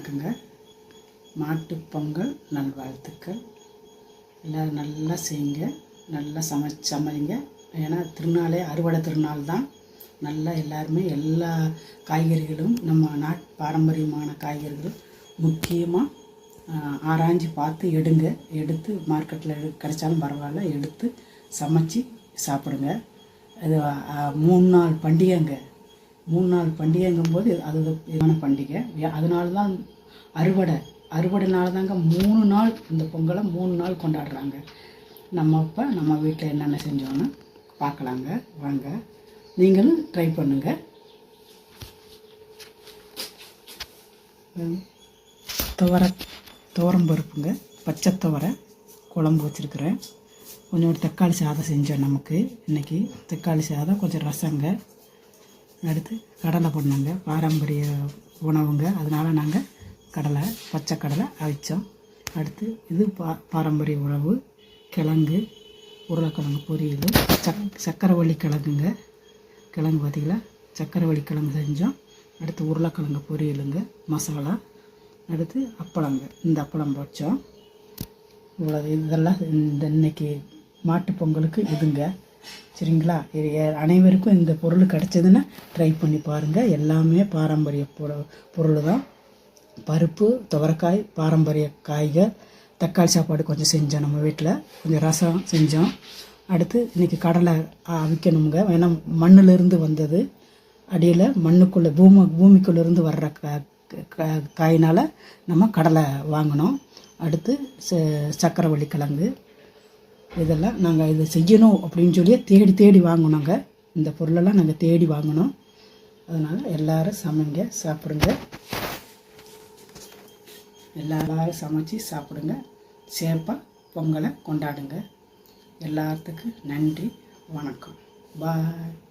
வணக்கங்க. மாட்டுப்பொங்கல் நல்வாழ்த்துக்கள். எல்லோரும் நல்லா செய்யுங்க. நல்லா சமைச்சு சமைங்க ஏன்னா திருநாளே அறுவடை திருநாள் தான். நல்லா எல்லாருமே எல்லா காய்கறிகளும் நம்ம நாட் பாரம்பரியமான காய்கறிகளும் முக்கியமாக ஆராய்ஞ்சு பார்த்து எடுங்க. எடுத்து மார்க்கெட்டில் எடு கிடைச்சாலும் பரவாயில்ல. எடுத்து சமைச்சு சாப்பிடுங்க. அது மூணு நாள் பண்டிகைங்க. மூணு நாள் பண்டிகைங்கும்போது அது ஒரு இதான பண்டிகை. ஏ- அதனால தான் அறுவடை. அறுவடைனால தாங்க மூணு நாள் இந்த பொங்கலை மூணு நாள் கொண்டாடுறாங்க. நம்ம அப்போ நம்ம வீட்டில் என்னென்ன செஞ்சோன்னு பார்க்கலாங்க வாங்க. நீங்களும் ட்ரை பண்ணுங்கள் துவர துவரம் பருப்புங்க. பச்சை துவரை குழம்பு வச்சுருக்குறேன். கொஞ்சோண்டு தக்காளி சாதம் செஞ்சேன் நமக்கு. இன்றைக்கி தக்காளி சாதம் கொஞ்சம் ரசங்க. அடுத்து கடலை போடணுங்க. பாரம்பரிய உணவுங்க. அதனால் நாங்கள் கடலை பச்சை கடலை அவிச்சோம். அடுத்து இது பா பாரம்பரிய உணவு கிழங்கு உருளைக்கிழங்கு பொரியல் சக் சக்கரவள்ளி கிழங்குங்க. கிழங்கு பார்த்திங்களா சக்கரவள்ளி கிழங்கு செஞ்சோம். அடுத்து உருளைக்கிழங்கு பொரியலுங்க மசாலா. அடுத்து அப்பளங்க. இந்த அப்பளம் வச்சோம் இவ்வளோ இதெல்லாம் இந்த இன்னைக்கு மாட்டு பொங்கலுக்கு இதுங்க. சரிங்களா? இது அனைவருக்கும் இந்த பொருள் கிடச்சதுன்னா ட்ரை பண்ணி பாருங்கள் எல்லாமே பாரம்பரிய பொருள் பொருள் தான் பருப்பு துவரக்காய் பாரம்பரிய காய்கள் தக்காளி சாப்பாடு கொஞ்சம் செஞ்சோம் நம்ம வீட்டில் கொஞ்சம் ரசம் செஞ்சோம். அடுத்து இன்றைக்கி கடலை அவிக்கணுங்க ஏன்னா மண்ணிலிருந்து வந்தது. அடியில் மண்ணுக்குள்ளே பூமி பூமிக்குள்ளேருந்து வர்ற க காயினால் நம்ம கடலை வாங்கினோம். அடுத்து ச- சக்கரவள்ளி கிழங்கு. இதெல்லாம் நாங்கள் இதை செய்யணும் அப்படின்னு சொல்லி தேடி தேடி வாங்கினோங்க இந்த பொருளெல்லாம் நாங்கள் தேடி வாங்கினோம். அதனால் எல்லோரும் சமைங்க சாப்பிடுங்க. எல்லாரும் சமைச்சு சாப்பிடுங்க. சேர்ப்பாக பொங்கலை கொண்டாடுங்க. எல்லாத்துக்கும் நன்றி வணக்கம். பாய்.